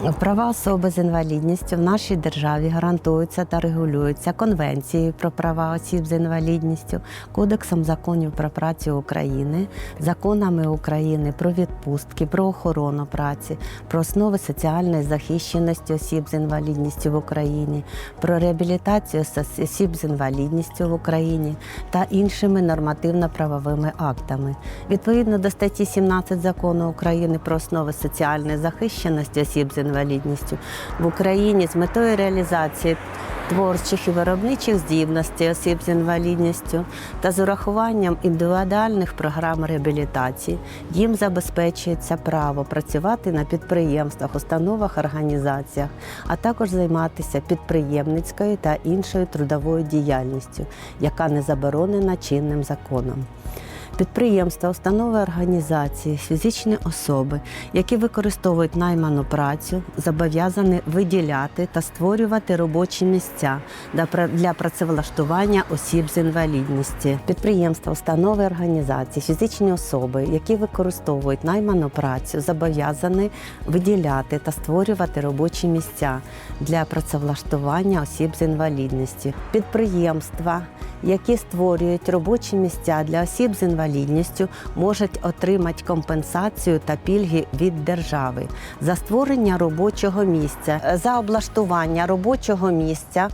Права особи з інвалідністю в нашій державі гарантуються та регулюються Конвенцією про права осіб з інвалідністю, Кодексом законів про працю України, законами України про відпустки, про охорону праці, про основи соціальної захищеності осіб з інвалідністю в Україні, про реабілітацію осіб з інвалідністю в Україні та іншими нормативно-правовими актами. Відповідно до статті 17 закону України про основи соціальної захищеності осіб з інвалідністю в Україні з метою реалізації творчих і виробничих здібностей осіб з інвалідністю та з урахуванням індивідуальних програм реабілітації їм забезпечується право працювати на підприємствах, установах, організаціях, а також займатися підприємницькою та іншою трудовою діяльністю, яка не заборонена чинним законом. Підприємства, установи організації, фізичні особи, які використовують найману працю, зобов'язані виділяти та створювати робочі місця для працевлаштування осіб з інвалідністю. Підприємства, установи організації, фізичні особи, які використовують найману працю, зобов'язані виділяти та створювати робочі місця для працевлаштування осіб з інвалідністю. Підприємства, які створюють робочі місця для осіб з інвалідністю, можуть отримати компенсацію та пільги від держави за створення робочого місця, е, за облаштування робочого місця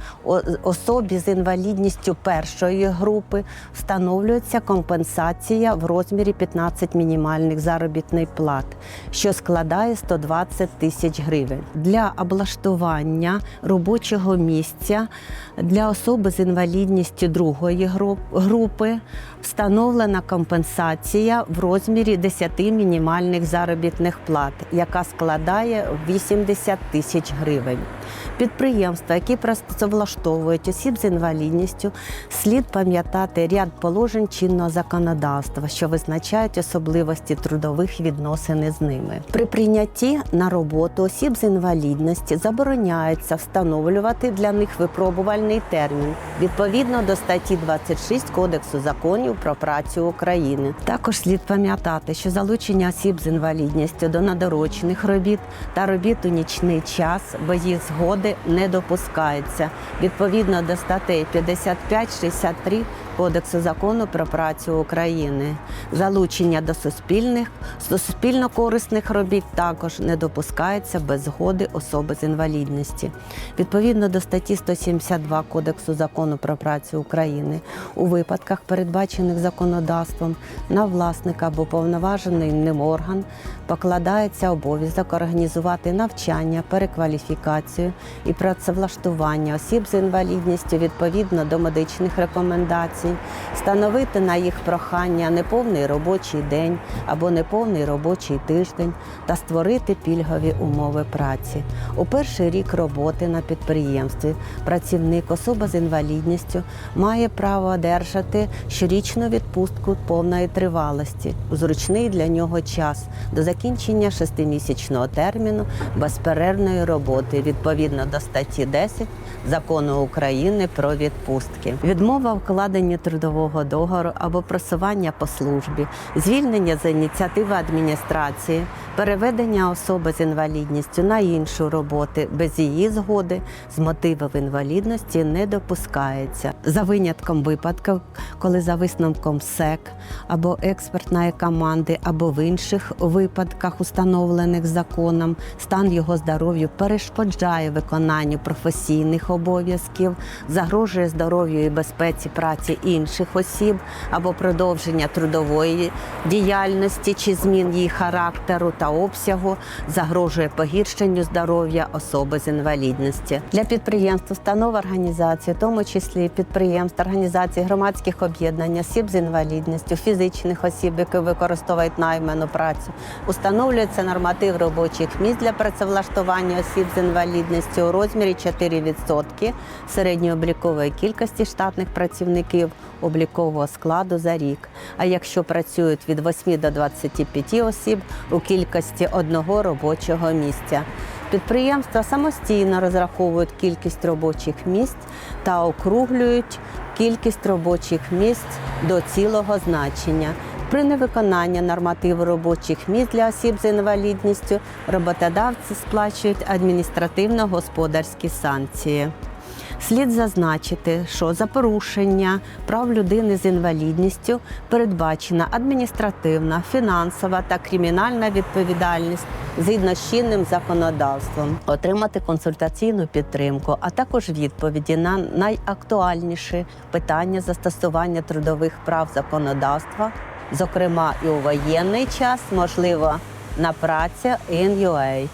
особі з інвалідністю першої групи встановлюється компенсація в розмірі 15 мінімальних заробітних плат, що складає 120 тисяч гривень. Для облаштування робочого місця для особи з інвалідністю другої групи встановлена компенсація в розмірі 10 мінімальних заробітних плат, яка складає 80 тисяч гривень. Підприємства, які працевлаштовують осіб з інвалідністю, слід пам'ятати ряд положень чинного законодавства, що визначають особливості трудових відносин з ними. При прийнятті на роботу осіб з інвалідності забороняється встановлювати для них випробувальний термін відповідно до статті 26 Кодексу законів про працю України. Також слід пам'ятати, що залучення осіб з інвалідністю до надорочних робіт та робіт у нічний час без їх згоди не допускається відповідно до статей 55-63 Кодексу закону про працю України. Залучення до суспільних суспільно корисних робіт також не допускається без згоди особи з інвалідності. Відповідно до статті 172 Кодексу закону про працю України у випадках, передбачених законодавством, на власника або повноважений ним орган покладається обов'язок організувати навчання, перекваліфікацію і працевлаштування осіб з інвалідністю відповідно до медичних рекомендацій, встановити на їх прохання неповний робочий день або неповний робочий тиждень та створити пільгові умови праці. У перший рік роботи на підприємстві працівник, особа з інвалідністю, має право одержати щорічну відпустку повної тривалості у зручний для нього час до закінчення шестимісячного терміну безперервної роботи відповідно до статті 10 закону України про відпустки. Відмова в вкладенні трудового договору або просування по службі, звільнення за ініціативи адміністрації, переведення особи з інвалідністю на іншу роботу без її згоди з мотивів інвалідності не допускається. За винятком випадків, коли за висновком СЕК або експертної команди, або в інших випадках, установлених законом, стан його здоров'ю перешкоджає виконанню професійних обов'язків, загрожує здоров'ю і безпеці праці інших осіб або продовження трудової діяльності чи змін її характеру та обсягу, загрожує погіршенню здоров'я особи з інвалідності. Для підприємств, установ організацій, в тому числі підприємств, організацій, громадських об'єднань, осіб з інвалідністю, фізичних осіб, які використовують найману працю, установлюється норматив робочих місць для працевлаштування осіб з інвалідністю у розмірі 4% середньооблікової кількості штатних працівників облікового складу за рік. А якщо працюють від 8 до 25 осіб у кількості одного робочого місця. Підприємства самостійно розраховують кількість робочих місць та округлюють кількість робочих місць до цілого значення. При невиконанні нормативу робочих місць для осіб з інвалідністю роботодавці сплачують адміністративно-господарські санкції. Слід зазначити, що за порушення прав людини з інвалідністю передбачена адміністративна, фінансова та кримінальна відповідальність згідно з чинним законодавством, отримати консультаційну підтримку, а також відповіді на найактуальніші питання застосування трудових прав законодавства, зокрема і у воєнний час, можливо, на праця in UA.